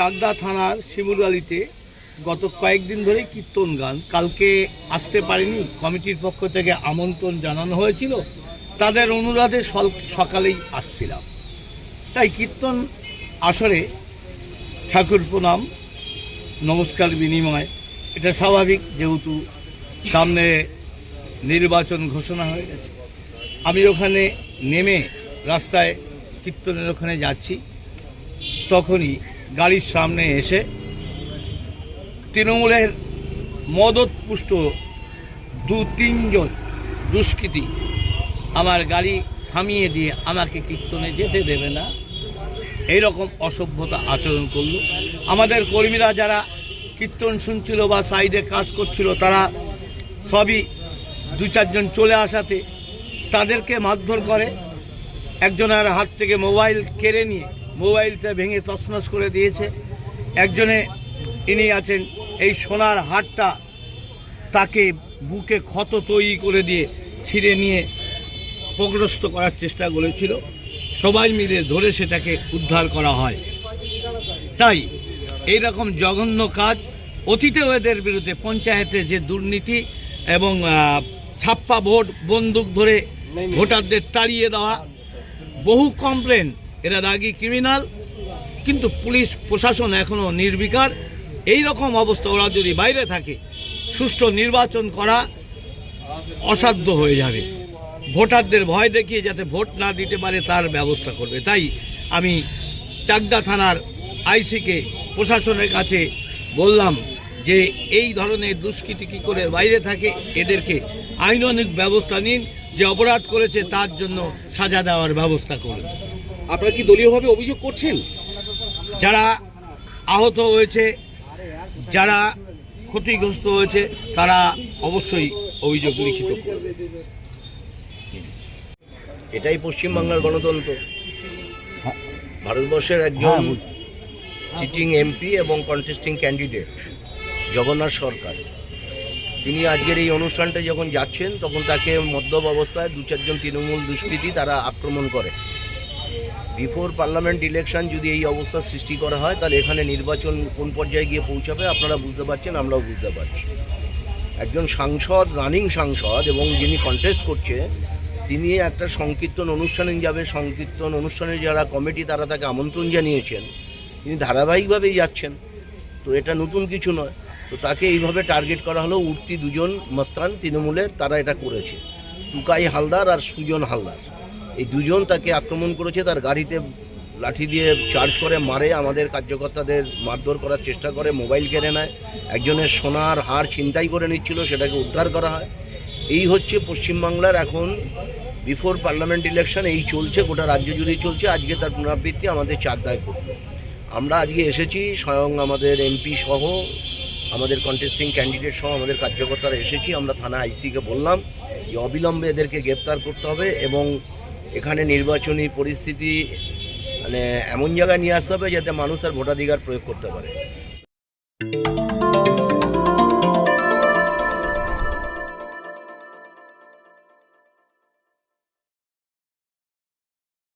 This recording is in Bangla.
চাকদা থানার শিমুরালিতে গত কয়েকদিন ধরে কীর্তন গান। কালকে আসতে পারেনি, কমিটির পক্ষ থেকে আমন্ত্রণ জানানো হয়েছিল। তাদের অনুরোধে সকালেই আসছিলাম। তাই কীর্তন আসরে ঠাকুর প্রণাম, নমস্কার বিনিময়। এটা স্বাভাবিক যেহেতু সামনে নির্বাচন ঘোষণা হয়ে গেছে। আমি ওখানে নেমে রাস্তায় কীর্তনের ওখানে যাচ্ছি। তখনই গাড়ির সামনে এসে তৃণমূলের মদতপুষ্ট দু তিনজন দুষ্কৃতী আমার গাড়ি থামিয়ে দিয়ে আমাকে কীর্তনে যেতে দেবে না। এই রকম অসভ্যতা আচরণ করল। আমাদের কর্মীরা যারা কীর্তন শুনছিল বা সাইডে কাজ করছিল, তারা সবই দু চারজন চলে আসাতে তাদেরকে মারধর করে। একজনের হাত থেকে মোবাইল কেড়ে নিয়ে মোবাইলটা ভেঙে তছনছ করে দিয়েছে। একজনে ইনি আছেন, এই সোনার হারটা তাকে বুকে ক্ষত তৈরি করে দিয়ে ছিঁড়ে নিয়ে পগ্রস্ত করার চেষ্টা করেছিল। সবাই মিলে ধরে সেটাকে উদ্ধার করা হয়। তাই এই রকম জঘন্য কাজ, অতীতেও এদের বিরুদ্ধে পঞ্চায়েতে যে দুর্নীতি এবং ছাপ্পা ভোট, বন্দুক ধরে ভোটারদের তাড়িয়ে দেওয়া, বহু কমপ্লেন এরা রাগী ক্রিমিনাল, কিন্তু পুলিশ, প্রশাসন এখনও নির্বিকার। এই রকম অবস্থা ওরা যদি বাইরে থাকে, সুষ্ঠু নির্বাচন করা অসাধ্য হয়ে যাবে। ভোটারদের ভয় দেখিয়ে যাতে ভোট না দিতে পারে, তার ব্যবস্থা করবে। তাই আমি চাকদা থানার আইসিকে, প্রশাসনের কাছে বললাম যে, এই ধরনের দুষ্কৃতি কি করে বাইরে থাকে, এদেরকে আইনানিক ব্যবস্থা নিন। যে অপরাধ করেছে, তার জন্য সাজা দেওয়ার ব্যবস্থা করুন। আপনারা কি দলীয়ভাবে অভিযোগ করছেন? যারা আহত হয়েছে যারা ক্ষতিগ্রস্ত হয়েছে তারা অবশ্যই অভিযোগ লিখিত করবে। এটাই পশ্চিমবাংলার গণতন্ত্র। ভারতবর্ষের একজন সিটিং এমপি এবং কন্টেস্টিং ক্যান্ডিডেট জগন্নাথ সরকার। তিনি আজকের এই অনুষ্ঠানটা যখন যাচ্ছেন তখন তাকে মদ্যপ অবস্থায় দু চারজন তৃণমূল দুষ্কৃতী তারা আক্রমণ করে। বিফোর পার্লামেন্ট ইলেকশন যদি এই অবস্থার সৃষ্টি করা হয়, তাহলে এখানে নির্বাচন কোন পর্যায়ে গিয়ে পৌঁছাবে আপনারা বুঝতে পারছেন, আমরাও বুঝতে পারছি। একজন সাংসদ, রানিং সাংসদ এবং যিনি কন্টেস্ট করছে, তিনি একটা সংকীর্তন অনুষ্ঠানে যাবে, সংকীর্তন অনুষ্ঠানে যারা কমিটি তারা তাকে আমন্ত্রণ জানিয়েছেন। তিনি ধারাবাহিকভাবেই যাচ্ছেন। তো এটা নতুন কিছু নয়। তো তাকে এইভাবে টার্গেট করা হলো, উঠতি দুজন মস্তান, তৃণমূলের, তারা এটা করেছে। টুকাই হালদার আর সুজন হালদার। এই দুজন তাকে আক্রমণ করেছে, তার গাড়িতে লাঠি দিয়ে চার্জ করে, মারে, আমাদের কার্যকর্তাদের মারধর করার চেষ্টা করে মোবাইল কেড়ে নেয়, একজনের সোনার হার ছিনতাই করে নিচ্ছিল, সেটাকে উদ্ধার করা হয়। এই হচ্ছে পশ্চিমবাংলার এখন বিফোর পার্লামেন্ট ইলেকশন এই চলছে, গোটা রাজ্য জুড়েই চলছে, আজকে তার পুনরাবৃত্তি আমাদের চাকদায় করবে। আমরা আজকে এসেছি, স্বয়ং আমাদের এমপি সহ, আমাদের কন্টেস্টিং ক্যান্ডিডেট সহ, আমাদের কার্যকর্তারা এসেছি, আমরা থানা আইসিকে বললাম যে অবিলম্বে এদেরকে গ্রেপ্তার করতে হবে এবং এখানে নির্বাচনী পরিস্থিতি মানে এমন জায়গায় নিয়ে আসতে হবে যাতে মানুষ তার ভোটাধিকার প্রয়োগ করতে পারে।